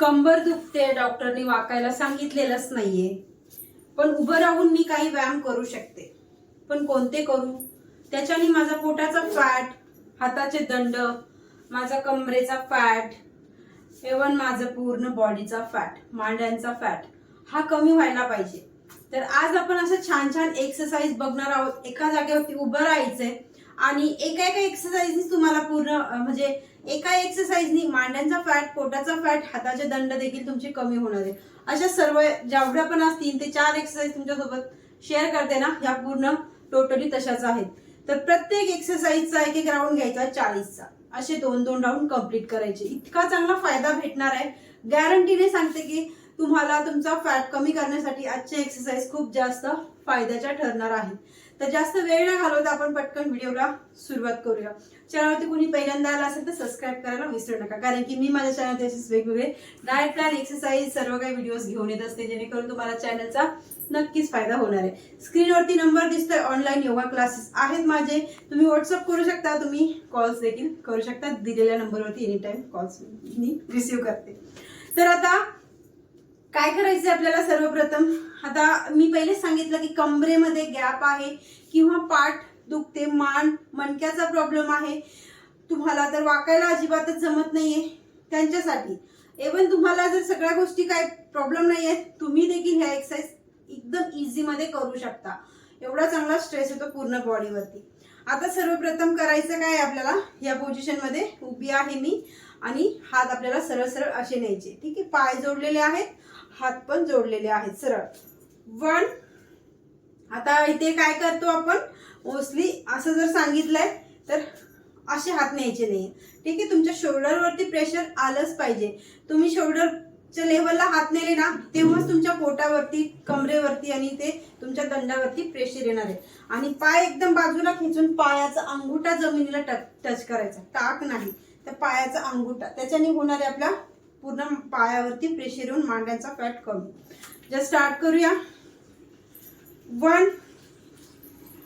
कंबर दुखते डॉक्टरनी वाकायला सांगितलेलंच नाहीये. पण उभं राहून मी काही व्यायाम करू शकते. पण कोणते करू? त्याच्याने माझा पोटाचा फॅट हाताचे दंड माझा कमरेचा फॅट एवन माझं पूर्ण बॉडीचा फॅट मांड्यांचा फॅट हा कमी व्हायला पाहिजे. तर आज आपण असं छान छान एक्सरसाइज बघणार आहोत. एका जागेवरती उभं राहायचंय. आणि एका एका एक्सरसाइजनी तुम्हाला पूर्ण म्हणजे एका एक्सरसाइजनी मांड्यांचा फॅट पोटाचा फॅट हाताचे दंड देखील तुमचे कमी होणार आहे. अशा सर्व जेवढ्या पण असतील ते चार एक्सरसाइज तुमच्यासोबत शेअर करते ना ह्या पूर्ण टोटली तशाच आहेत. तर प्रत्येक एक्सरसाइजचा एक एक राऊंड घ्यायचा चाळीसचा. असे दोन दोन राऊंड कंप्लीट करायचे. इतका चांगला फायदा भेटणार आहे. गॅरंटीने सांगते की तुम्हाला तुमचा फॅट कमी करण्यासाठी आजचे एक्सरसाइज खूप जास्त फायद्याच्या ठरणार आहेत तर जास्त वेळ न घालवता आपण पटकन व्हिडिओला सुरुवात करूया. चॅनलवरती कोणी पहिल्यांदा आला असेल तर सबस्क्राईब करायला विसरू नका. कारण की मी माझ्या चॅनल तसेच वेगवेगळे डायट प्लॅन एक्सरसाइज सर्व काही व्हिडिओज घेऊन येत असते जेणेकरून तुम्हाला चॅनलचा नक्कीच फायदा होणार आहे. स्क्रीनवरती नंबर दिसतोय ऑनलाईन योगा क्लासेस आहेत माझे. तुम्ही व्हॉट्सअप करू शकता तुम्ही कॉल्स देखील करू शकता. दिलेल्या नंबरवरती एनी टाईम कॉल्स मी रिसिव्ह करते. तर आता काय करायचं आपल्याला सर्वप्रथम? आता मी पहिले सांगितलं की कमरेमध्ये गॅप आहे किंवा पाठ दुखते मान मणक्याचा प्रॉब्लेम आहे. तुम्हाला तर वाकायला अजिबातच जमत नाहीये त्यांच्यासाठी. एवन तुम्हाला जर सगळ्या गोष्टी काय प्रॉब्लेम नाही आहेत तुम्ही देखील ह्या एक्सरसाइज एकदम इझीमध्ये करू शकता. एवढा चांगला स्ट्रेस येतो पूर्ण बॉडीवरती आता सर्वप्रथम करायचं काय आपल्याला? या पोझिशनमध्ये उभी आहे मी आणि हात आपल्याला सरळ सरळ असे न्यायचे. ठीक आहे? पाय जोडलेले आहेत. हात पण जोडलेले आहेत सरळ. वन आता इथे काय करतो आपण? मोस्टली असं जर सांगितलंय तर असे हात न्यायचे नाही ठीक आहे तुमच्या शोल्डरवरती प्रेशर आलंच पाहिजे. तुम्ही शोल्डरच्या लेवलला हात नेले ना तेव्हाच तुमच्या पोटावरती कमरेवरती आणि ते तुमच्या दंडावरती प्रेशर येणार आहे. आणि पाय एकदम बाजूला खेचून पायाचा अंगुठा जमिनीला टच टच करायचा. टाक नाही. तर पायाचा अंगुठा त्याच्याने होणारे आपल्या पूर्ण पायावरती प्रेशर येऊन मांड्यांचा फॅट कमी. जर स्टार्ट करूया. One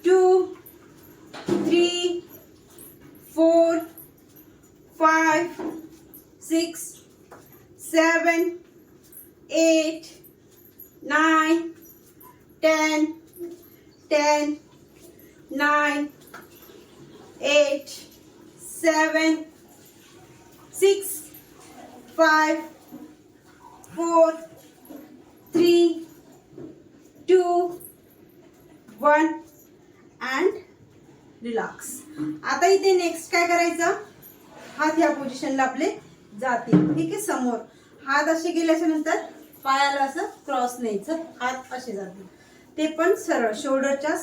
two three four five six seven eight nine ten ten nine eight seven six five, four, three, two, one and relax आता इथे नेक्स्ट काय करायचं? हात या पोझिशनला आपले जातील. ठीक आहे? समोर. हात असे गेल्याच्यानंतर पायाला असं क्रॉस न्यायचं. हात असे जातील. ते पण सरळ शोल्डरच्या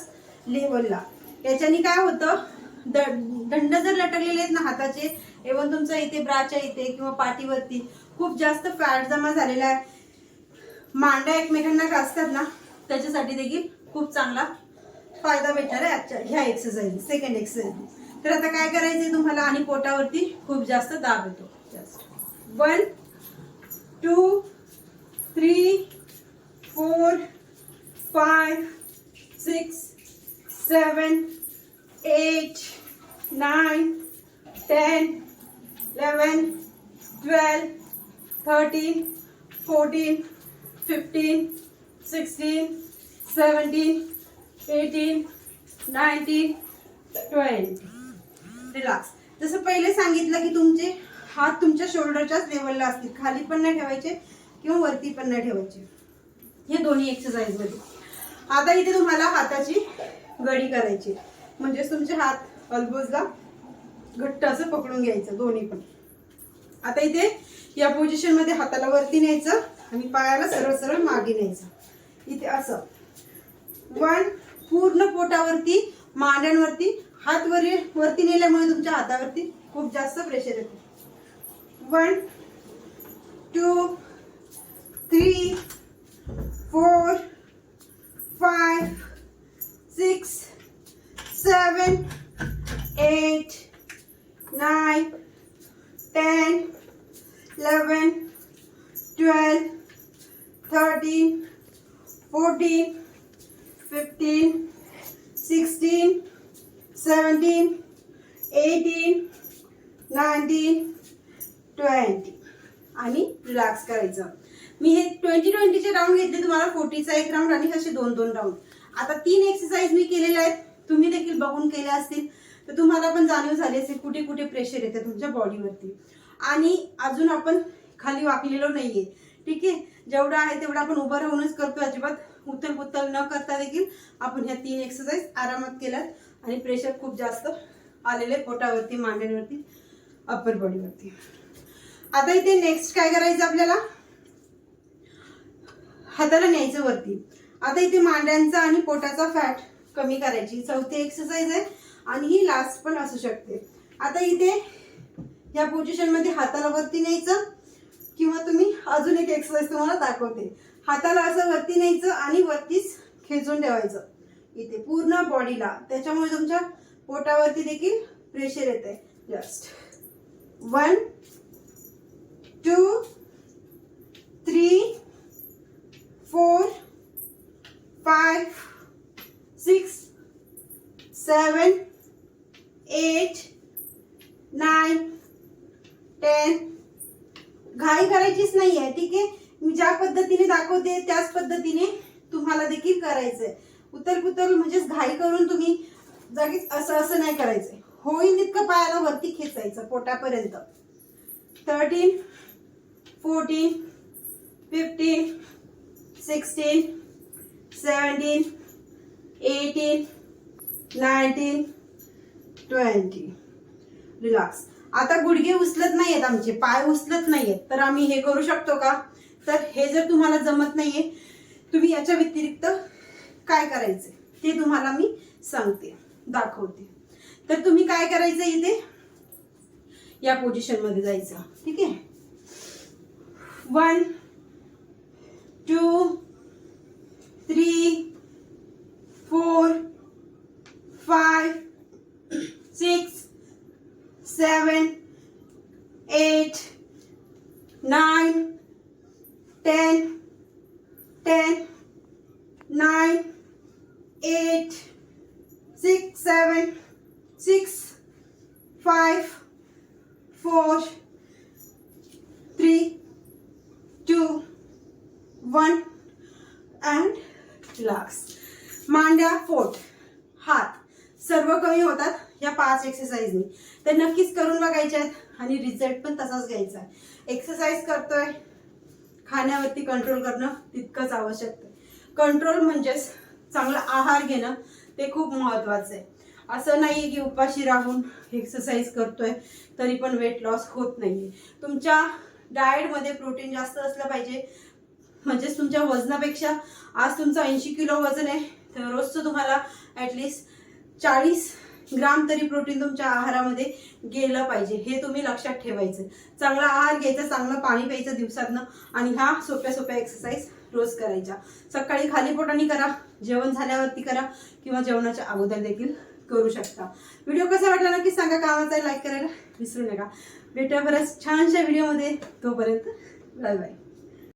लेवलला याच्याने काय होतं? दंड जर लटकलेले आहेत ना हाताचे एवढं तुमचा इथे ब्राच्या इथे किंवा पाठीवरती खूप जास्त फॅट जमा झालेला आहे. मांड्या एकमेकांना घासतात ना त्याच्यासाठी देखील खूप चांगला फायदा भेटणार आहे आजच्या ह्या एक्सरसाइज सेकंड एक्सरसाइज तर आता काय करायचंय तुम्हाला? आणि पोटावरती खूप जास्त दाब येतो. जास्त one two three four five six seven eight nine ten eleven twelve thirteen fourteen fifteen sixteen seventeen eighteen nineteen twenty relax जसं पहिले सांगितलं की तुमचे हात तुमच्या शोल्डरच्याच लेवलला असतील. खाली पण नाही ठेवायचे किंवा वरती पण नाही ठेवायचे. हे दोन्ही एक्सरसाइजमध्ये आता इथे तुम्हाला हाताची गडी करायची म्हणजेच तुमचे हात अल्बोजला घट्ट असं पकडून घ्यायचं दोन्ही पण. आता इथे या पोझिशनमध्ये हाताला वरती न्यायचं आणि पायाला सरळ सरळ मागे न्यायचं. इथे असं. वन पूर्ण पोटावरती मांड्यांवरती हात वरी वरती नेल्यामुळे तुमच्या हातावरती खूप जास्त प्रेशर येते. One two three four five six seven eight nine ten eleven twelve thirteen fourteen fifteen sixteen seventeen eighteen nineteen twenty आणि रिलॅक्स करायचं. मी हे ट्वेंटी ट्वेंटीचे राऊंड घेतले तुम्हाला. फोर्टीचा एक राऊंड आणि असे दोन दोन राऊंड आता तीन एक्सरसाइज मी केलेल्या आहेत. तुम्ही देखील बघून केल्या असतील. तर तुम्हाला पण जाणीव झाली असेल कुठे कुठे प्रेशर येते तुमच्या बॉडीवरती आणि अजून आपण खाली वाकलेलो नाहीये. ठीक आहे? जेवढं आहे तेवढं आपण उभं राहूनच करतो अजिबात. उथल पुथल न करता देखील आपण ह्या तीन एक्सरसाइज आरामात केल्यात. आणि प्रेशर खूप जास्त आलेले पोटावरती मांड्यांवरती अप्पर बॉडीवरती आता इथे नेक्स्ट काय करायचं आपल्याला? हाताला न्यायचं वरती. आता इथे मांड्यांचा आणि पोटाचा फॅट कमी करायची. चौथी एक्सरसाइज आहे. आणि ही लास्ट पण असू शकते. आता इथे या पोझिशनमध्ये हाताला वरती न्यायचं. किंवा तुम्ही अजून एक एक्सरसाइज तुम्हाला दाखवते. हाताला असं वरती न्यायचं आणि वरतीच खेचून ठेवायचं. इथे पूर्ण बॉडीला त्याच्यामुळे तुमच्या पोटावरती देखील प्रेशर येते just one two three four five six seven eight nine ten घाई करायचीच नाही आहे ठीक आहे? मी ज्या पद्धतीने दाखवते त्याच पद्धतीने तुम्हाला देखील करायचंय. उतर पुतर म्हणजेच घाई करून तुम्ही जागीच असं असं नाही करायचंय. होईल तितकं पायाला वरती खेचायचं पोटापर्यंत. Thirteen fourteen fifteen sixteen seventeen eighteen nineteen twenty relax आता गुडघे उचलत नाहीयेत आमचे पाय उचलत नाहीयेत. तर आम्ही हे करू शकतो का? तर हे जर तुम्हाला जमत नाहीये तुम्ही याच्या व्यतिरिक्त काय करायचे ते तुम्हाला मी सांगते दाखवते. तर तुम्ही काय करायचं इथे? या पोझिशनमध्ये जायचं. ठीक आहे? One two three four five six seven, eight, nine, ten, ten, nine, eight, six, seven, six, five, four, three, two, one, and last. मांड्या फोट हात सर्व कमी होतात या पाच एक्सरसाइजनी तर नक्कीच करून बघायच्या आहेत. आणि रिझल्ट पण तसाच घ्यायचा आहे. एक्सरसाइज करतोय. खाण्यावरती कंट्रोल करणं तितकंच आवश्यक आहे. कंट्रोल म्हणजेच चांगला आहार घेणं ते खूप महत्वाचं आहे. असं नाही की उपाशी राहून एक्सरसाइज करतोय तरी पण वेट लॉस होत नाही तुमच्या डाएटमध्ये प्रोटीन जास्त असलं पाहिजे. म्हणजेच तुमच्या वजनापेक्षा आज तुमचं ऐंशी किलो वजन आहे तर रोजचं तुम्हाला ॲटलिस्ट चाळीस ग्राम तरी प्रोटीन तुमच्या आहारामध्ये गेलं पाहिजे. हे तुम्ही लक्षात ठेवायचं. चांगला आहार घ्यायचा चांगलं पाणी प्यायचं दिवसातनं आणि ह्या सोप्या सोप्या एक्सरसाइज रोज करायच्या. सकाळी खाली पोटाने करा जेवण झाल्यावरती करा किंवा जेवणाच्या अगोदर देखील करू शकता. व्हिडिओ कसा वाटला नक्की सांगा कामाचा लाईक करायला विसरू नका. भेटा बऱ्याच छानशा व्हिडिओमध्ये तोपर्यंत बाय बाय.